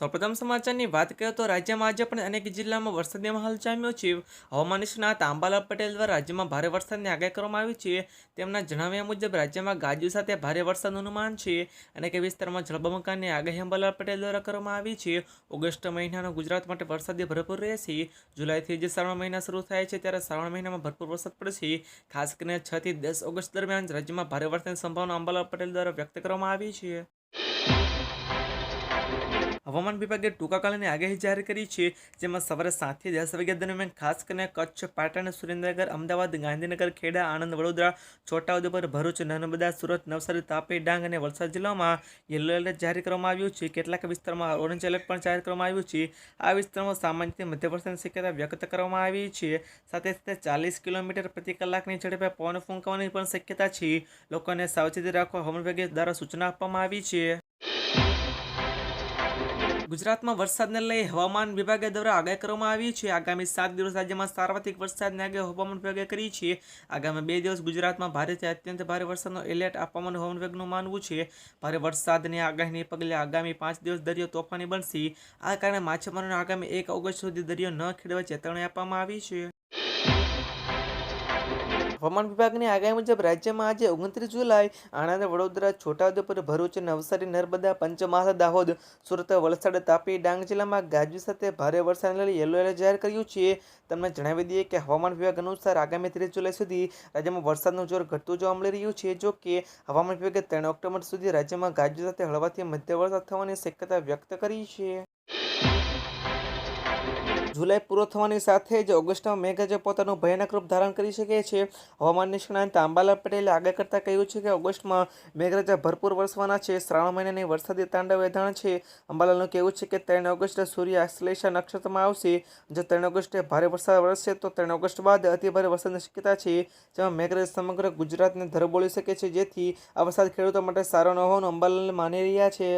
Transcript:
સૌપ્રથમ સમાચારની વાત કરીએ તો રાજ્યમાં આજે પણ અનેક જિલ્લામાં વરસાદી માહોલ જામ્યો છે. હવામાન નિષ્ણાત આંબાલાલ પટેલ દ્વારા રાજ્યમાં ભારે વરસાદની આગાહી કરવામાં આવી છે. તેમના જણાવ્યા મુજબ રાજ્યમાં ગાજુ સાથે ભારે વરસાદનું અનુમાન છે અનેક વિસ્તારમાં જળબંબાકારની આગાહી અંબાલાલ પટેલ દ્વારા કરવામાં આવી છે. ઓગસ્ટ મહિનાનો ગુજરાત માટે વરસાદી ભરપૂર રહેશે. જુલાઈથી જે શ્રાવણ મહિના શરૂ થાય છે ત્યારે શ્રાવણ મહિનામાં ભરપૂર વરસાદ પડશે. ખાસ કરીને છથી દસ ઓગસ્ટ દરમિયાન રાજ્યમાં ભારે વરસાદની સંભાવના અંબાલાલ પટેલ દ્વારા વ્યક્ત કરવામાં આવી છે. હવામાન વિભાગે ટૂંકાકાળની આગાહી જાહેર કરી છે, જેમાં સવારે સાતથી દસ વાગ્યા દરમિયાન ખાસ કરીને કચ્છ, પાટણ, સુરેન્દ્રનગર, અમદાવાદ, ગાંધીનગર, ખેડા, આણંદ, વડોદરા, છોટાઉદેપુર, ભરૂચ, નર્મદા, સુરત, નવસારી, તાપી, ડાંગ અને વલસાડ જિલ્લામાં યલો એલર્ટ જાહેર કરવામાં આવ્યું છે. કેટલાક વિસ્તારમાં ઓરેન્જ એલર્ટ પણ જાહેર કરવામાં આવ્યું છે. આ વિસ્તારમાં સામાન્ય મધ્ય વરસાદની શક્યતા વ્યક્ત કરવામાં આવી છે. સાથે સાથે ચાલીસ કિલોમીટર પ્રતિ કલાકની ઝડપે પવન ફૂંકાવાની પણ શક્યતા છે. લોકોને સાવચેતી રાખવા હવામાન વિભાગે દ્વારા સૂચના આપવામાં આવી છે. ગુજરાતમાં વરસાદને લઈ હવામાન વિભાગે દ્વારા આગાહી કરવામાં આવી છે. આગામી સાત દિવસ રાજ્યમાં સાર્વત્રિક વરસાદની આગાહી હવામાન વિભાગે કરી છે. આગામી બે દિવસ ગુજરાતમાં ભારેથી અત્યંત ભારે વરસાદનો એલર્ટ આપવામાં હવામાન વિભાગનું માનવું છે. ભારે વરસાદની આગાહીને પગલે આગામી પાંચ દિવસ દરિયો તોફાની બનશે. આ કારણે માછીમારોને આગામી એક ઓગસ્ટ સુધી દરિયો ન ખેડવા ચેતવણી આપવામાં આવી છે. હવામાન વિભાગની આગાહી મુજબ રાજ્યમાં આજે ઓગણત્રીસ જુલાઈ, આણંદ, વડોદરા, છોટાઉદેપુર, ભરૂચ, નવસારી, નર્મદા, પંચમહાલ, દાહોદ, સુરત, વલસાડ, તાપી, ડાંગ જિલ્લામાં ગાજવી સાથે ભારે વરસાદને લઈ યલો એલર્ટ જાહેર કર્યું છે. તમને જણાવી દઈએ કે હવામાન વિભાગ અનુસાર આગામી ત્રીસ જુલાઈ સુધી રાજ્યમાં વરસાદનું જોર ઘટતું જોવા મળી રહ્યું છે. જો કે હવામાન વિભાગે ત્રણ ઓક્ટોબર સુધી રાજ્યમાં ગાજવી સાથે હળવાથી મધ્ય વરસાદ થવાની શક્યતા વ્યક્ત કરી છે. જુલાઈ પૂરો થવાની સાથે જ ઓગસ્ટમાં મેઘરાજા પોતાનું ભયાનક રૂપ ધારણ કરી શકે છે. હવામાન નિષ્ણાંત આંબાલાલ પટેલે આગળ કરતાં કહ્યું છે કે ઓગસ્ટમાં મેઘરાજા ભરપૂર વરસવાના છે. શ્રાવણ મહિનાની વરસાદી તાંડવ વેધાણ છે. અંબાલાલનું કહેવું છે કે ત્રણ ઓગસ્ટે સૂર્ય આશ્લેષા નક્ષત્રમાં આવશે. જો ત્રણ ઓગસ્ટે ભારે વરસાદ વરસશે, તો ત્રણ ઓગસ્ટ બાદ અતિભારે વરસાદની શક્યતા છે. જેમાં મેઘરાજ સમગ્ર ગુજરાતને ધરબોળી શકે છે. જેથી આ વરસાદ ખેડૂતો માટે સારો ન હોવાનું અંબાલાલ માની રહ્યા છે.